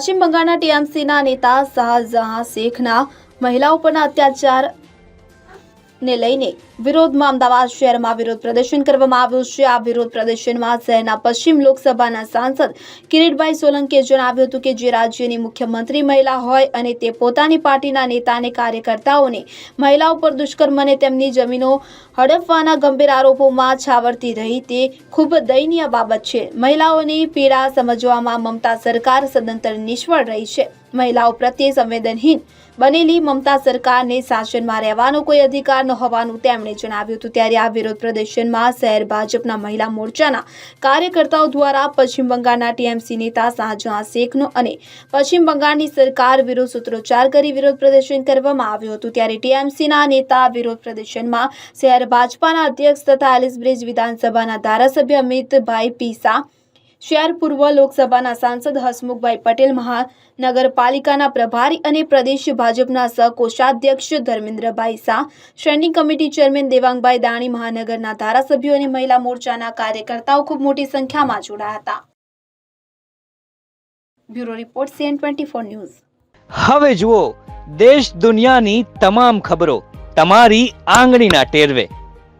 પશ્ચિમ બંગાળના ટીએમસીના નેતા શાહજહાં શેખના મહિલાઓ પરના અત્યાચાર ને લઈને વિરોધમાં અમદાવાદ શહેરમાં વિરોધ પ્રદર્શન કરવામાં આવ્યું છે. આ વિરોધ પ્રદર્શનમાં શહેરના પશ્ચિમ લોકસભાના સાંસદ કિરીટભાઈ સોલંકીએ જણાવ્યું હતું કે જે રાજ્યની મુખ્યમંત્રી મહિલા હોય અને તે પોતાની પાર્ટીના નેતાને કાર્યકર્તાઓને મહિલાઓ પર દુષ્કર્મ અને તેમની જમીનો હડપવાના ગંભીર આરોપોમાં છાવરતી રહી તે ખૂબ દયનીય બાબત છે. મહિલાઓની પીડા સમજવામાં મમતા સરકાર સદંતર નિષ્ફળ રહી છે. મહિલાઓ પ્રત્યે સંવેદનહીન. બનેલી મમતા સરકારને શાસનમાં રહેવાનો કોઈ અધિકાર ન હોવાનું તેમણે જણાવ્યું હતું. ત્યારે આ વિરોધ પ્રદર્શનમાં શહેર ભાજપના મહિલા મોરચાના કાર્યકર્તાઓ દ્વારા પશ્ચિમ બંગાળના ટીએમસી નેતા શાહજહાં શેખનો અને પશ્ચિમ બંગાળની સરકાર વિરુદ્ધ સૂત્રોચ્ચાર કરી વિરોધ પ્રદર્શન કરવામાં આવ્યું હતું. ત્યારે ટીએમસીના નેતા વિરોધ પ્રદર્શનમાં શહેર ભાજપાના અધ્યક્ષ તથા એલિસબ્રિજ વિધાનસભાના ધારાસભ્ય અમિતભાઈ પીસા શહેર પૂર્વ લોકસભાના સાંસદ હસમુખભાઈ પટેલ, મહાનગરપાલિકાના પ્રભારી અને પ્રદેશ ભાજપના સહકોષાધ્યક્ષ ધર્મેન્દ્રભાઈ શાહ સ્ટેન્ડિંગ કમિટી ચેરમેન દેવાંગભાઈ દાણી, મહાનગરના ધારાસભ્યો અને મહિલા મોરચાના કાર્યકર્તાઓ ખૂબ મોટી સંખ્યામાં જોડાયા હતા. Bureau report CN twenty news. હવે જુઓ, દેશ દુનિયાની તમામ ખબરો, તમારી આંગળીના ટેરવે.